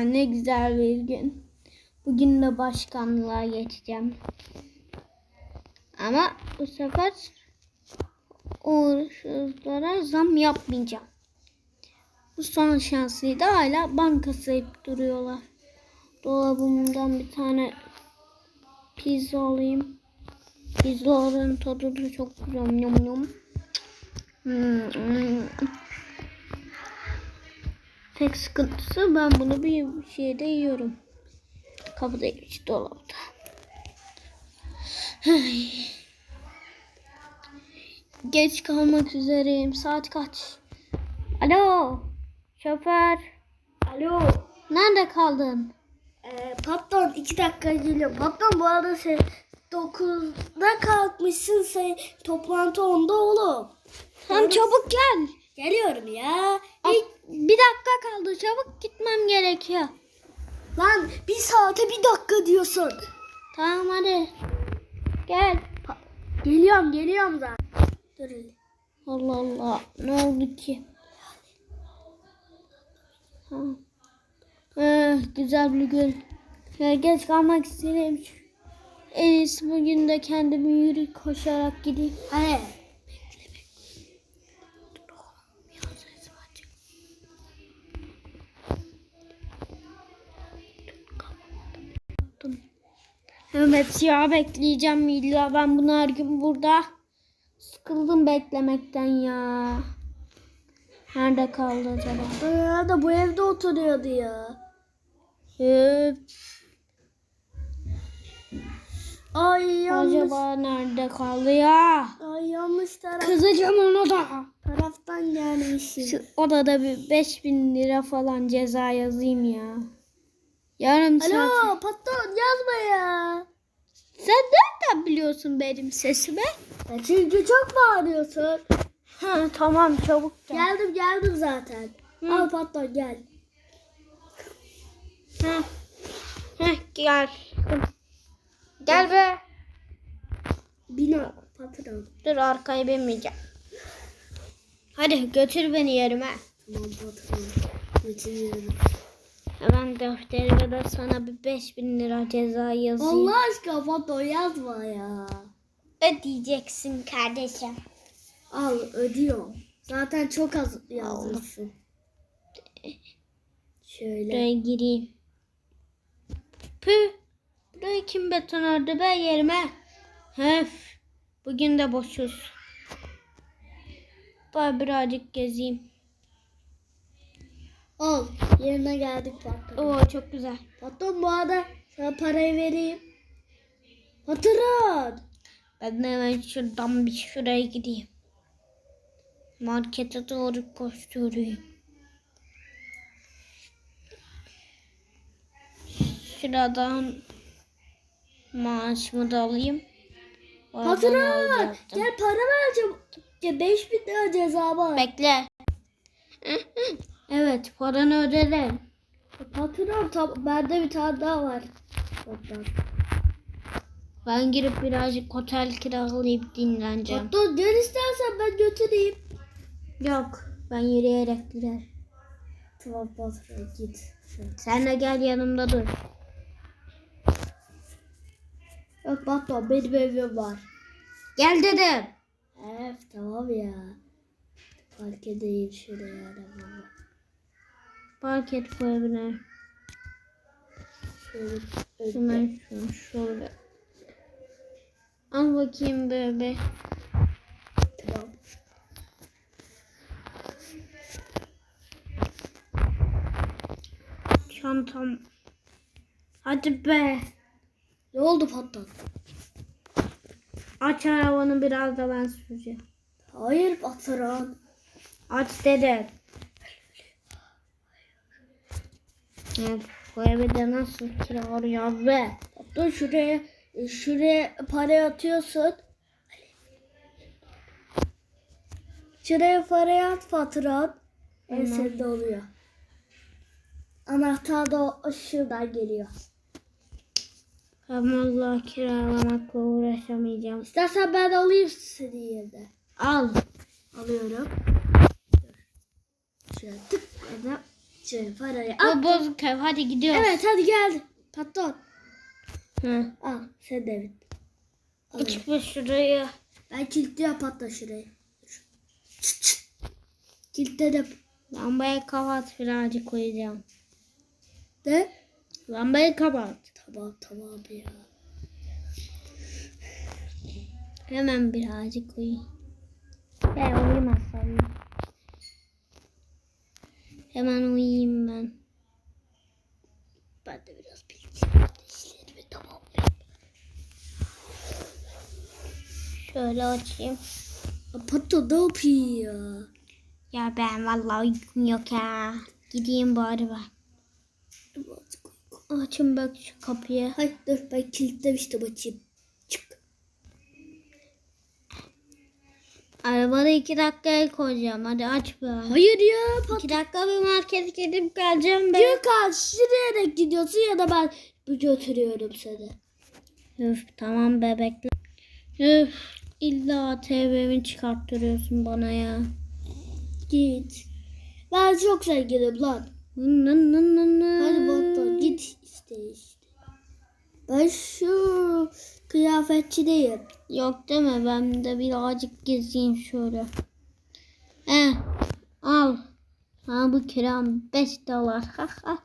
ne güzel bir gün. Bugün de başkanlığa geçeceğim. Ama bu sefer uğursuzlara zam yapmayacağım. Bu son şansıydı. Hala banka sayıp duruyorlar. Dolabımdan bir tane pizza alayım. Pizzaların tadı da çok güzel. Yum yum. Hmm, hmm. Tek sıkıntısı ben bunu bir şeyde yiyorum. Kapıda hiç dolapta. Geç kalmak üzereyim. Saat kaç? Alo. Şoför. Alo. Nerede kaldın? Ee, patron iki dakika geliyor. Patron bu arada sen 9'da kalkmışsın sen toplantı 10'da oğlum. Sen çabuk gel. Geliyorum ya. İlk, bir dakika kaldı. Çabuk gitmem gerekiyor. lan bir saate bir dakika diyorsun. Tamam hadi. Gel. Geliyorum geliyorum zaten. Dur. Allah Allah. Ne oldu ki? Ha. Eh, güzel bir gün. Ya geç kalmak istedim. En iyisi bugün de kendimi yürü koşarak gideyim. He. Evet ya bekleyeceğim illa ben bunu her gün burada. Sıkıldım beklemekten ya. Nerede kaldı acaba? Ya da bu evde oturuyordu ya. Üf, Ay yanlış. acaba nerede kaldı ya? Ay yanlış taraf, Kızacağım ona da. taraftan gelmişim. Şu odada bir 5000 lira falan ceza yazayım ya. Yarım saat. Alo patron yazma ya. Biliyorsun benim sesimi? ya. Çünkü çok bağırıyorsun. Ha, tamam çabuk gel. Geldim geldim zaten. Hı. Al patron gel. Heh. Heh, gel. Gel be. Bina patron. Dur arkaya binmeyeceğim. Hadi götür beni yerime. Tamam patron. Götürüyorum. Hemen defterime de sana bir 5000 lira ceza yazayım. Allah aşkına patron yazma ya. Ödeyeceksin kardeşim. Al ödüyorum. Zaten çok az yazmışsın. Şöyle. Buraya gireyim. Püh. Burayı kim beton ördü be yerime? Hef. Bugün de boşuz. Daha birazcık gezeyim. Al. Yerine geldik patron. Oo çok güzel. Patron bu arada sana parayı vereyim. Patron. Ben de hemen şuradan bir şuraya gideyim. Markete doğru koşturayım. Şuradan maaşımı da alayım. Oradan Patron. Gel para vereceğim. Ya 5000 lira ceza var. Bekle. Evet paranı ödedim. Patron tam, bende bir tane daha var. Patron. Ben girip birazcık otel kiralayıp dinleneceğim. Patron gel istersen ben götüreyim. Yok ben yürüyerek gider. Tamam patron git. Sen de gel yanımda dur. Yok patron benim evim var. Gel dedim. Evet tamam ya. Park edeyim şuraya arabamı. Park et bu evine. Şöyle. Hemen şunu şöyle. Al bakayım bebe. Tamam. Çantam. Hadi be. Ne oldu patron? Aç arabanı biraz da ben süreceğim. Hayır patron. Aç dedim. Ya, bu evi de nasıl kiralıyoruz be? Patron şuraya şuraya para atıyorsun. Şuraya para at. En Tamam. sende oluyor. Anahtar da şuradan geliyor. Ben vallahi kiralamakla uğraşamayacağım. İstersen ben alayım senin yerine. Al. Alıyorum. Şöyle parayı Bu at. bozuk ev hadi gidiyoruz. Evet hadi gel. Patron. Hı. Al sen de evet. Al. Çık bu şuraya. Ben kilitliyorum patron şurayı. Çıt çıt. Kilitledim. Lambayı kapat birazcık koyacağım. De. Lambayı kapat. Tamam tamam ya. Hemen birazcık koyayım. Ben uyumazsam. Hemen uyuyayım ben. Ben de biraz bilgisayarda işlerimi tamam. Şöyle açayım. Patron ne yapıyor ya? Ya ben vallahi uykum yok ya. Gideyim bari ben. Açın bak şu kapıyı. Hayır dur ben kilitlemiştim açayım. Arabada iki dakikaya koyacağım. Hadi aç be. Hayır ya patron. İki dakika bir markete gidip geleceğim ben. Gökhan da gidiyorsun ya da ben götürüyorum seni. Üf tamam bebekler. Üf illa TV'mi çıkarttırıyorsun bana ya. Git. Ben çok zenginim lan. Nın nın nın nın. Hadi patron git işte işte. Ben şu kıyafetçideyim. Yok deme ben de birazcık gezeyim şöyle. Eh al. Ha bu kiram 5 dolar. Ha ha.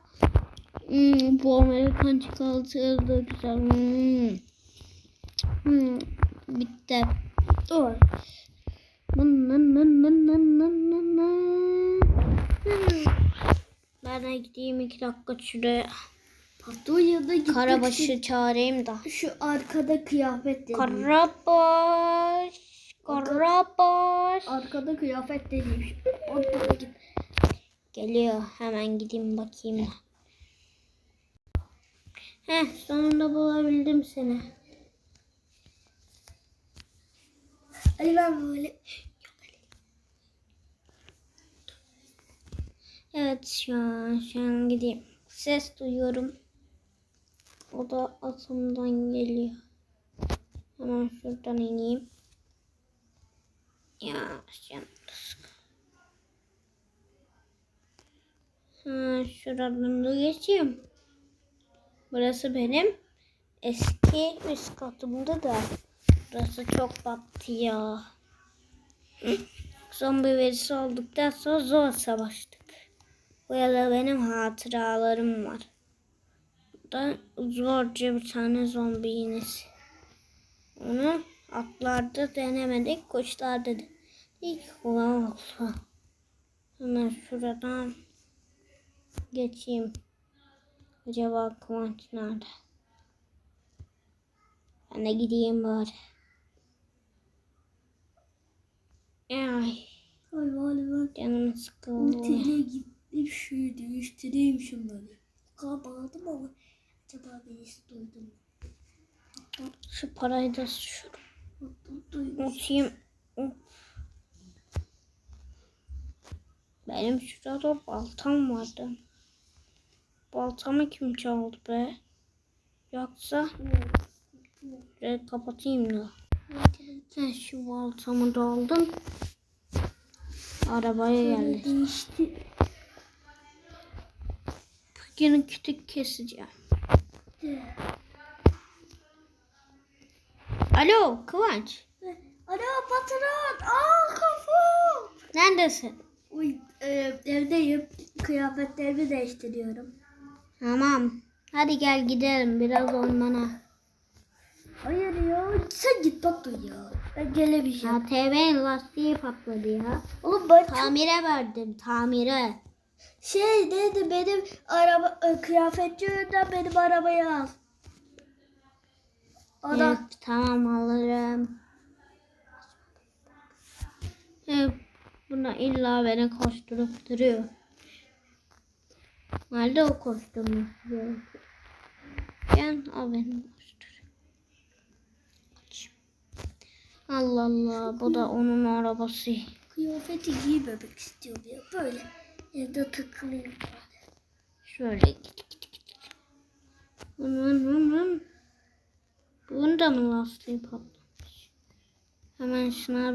Hmm, bu Amerikan çikolatası da güzel. Hmm. Hmm, bitti. Nın. Hmm. Ben de gideyim iki dakika şuraya. Patron yanına gitmek için Karabaşı çağırayım da. Şu arkada kıyafet dediğim. Karabaş. Karabaş. arkada kıyafet dediğim. Ortada git. Geliyor. Hemen gideyim bakayım da. Heh sonunda bulabildim seni. Hadi ben böyle. Evet şu an, şu an gideyim. Ses duyuyorum. O da atımdan geliyor. Hemen şuradan ineyim. Ya şimdi Ha, şuradan da geçeyim. Burası benim eski üst katımda da. Burası çok battı ya. Zombi verisi olduktan sonra zor savaştık. Burada benim hatıralarım var. Burada zorca bir tane zombi iğnesi. Onu atlarda denemedik, kuşlarda denedik. Ulan olsa. Hemen şuradan geçeyim. Acaba Kıvanç nerede? Ben de gideyim bari. Ay, Ay ben. canım sıkıldı. Otele gittim şöyle değiştireyim şunları. Kapadım ama acaba birisi duydu mu? Şu parayı da şu. Atayım. Benim şurada baltam vardı. Baltamı kim çaldı be? Yoksa şurayı kapatayım da. Ben şu baltamı da aldım. Arabaya geldi. Değişti. Bugün kütük keseceğim. Alo Kıvanç. Alo patron. Aa kafam. Neredesin? Uy, e, evdeyim. Kıyafetlerimi değiştiriyorum. Tamam. Hadi gel gidelim biraz ormana. Hayır ya. Sen git patron ya. Ben gelemeyeceğim. Ya TV'nin lastiği patladı ya. Oğlum ben çok- Tamire verdim tamire. Şey dedi benim araba e, kıyafetçi önden benim arabayı al. Adam Evet, tamam alırım. Evet, buna illa beni koşturup duruyor. Nerede o koşturmuş? Gel al beni koştur. Allah Allah bu da onun arabası. kıyafeti giymemek istiyorum ya. Böyle evde takılayım. Şöyle git git git. git. Bunun, bunun. Bunun da mı lastiği patlamış? Hemen şuna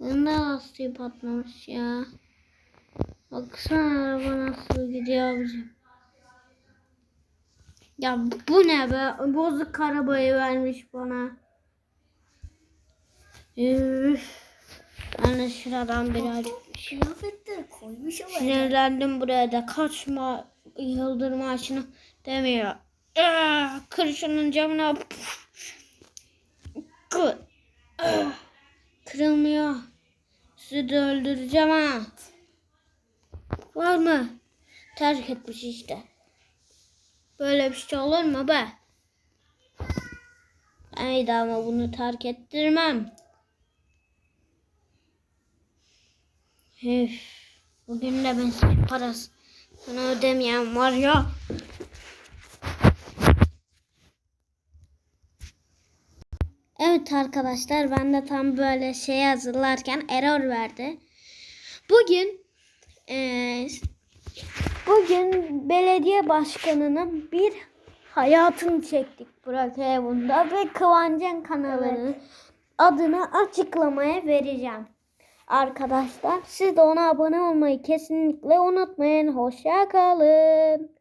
Bunun da lastiği patlamış ya. Baksana araba nasıl gidiyor abicim. Ya bu ne be? Bozuk arabayı vermiş bana. Üf. De şuradan birazcık Kıyafetleri koymuş ama. sinirlendim buraya da kaçma yıldırma ağaçını demiyor. Ah, Kır şunun camına. Kır. Ah, Kırılmıyor. Sizi de öldüreceğim ha. Var mı? Terk etmiş işte. Böyle bir şey olur mu be? De ama bunu terk ettirmem. Üf. Bugün de ben parası sana ödemeyen var ya. Evet arkadaşlar ben de tam böyle şey hazırlarken error verdi. Bugün eee, bugün belediye başkanının bir hayatını çektik Burak Evun'da ve Kıvancın kanalının adını açıklamaya vereceğim. Arkadaşlar siz de ona abone olmayı kesinlikle unutmayın. Hoşça kalın.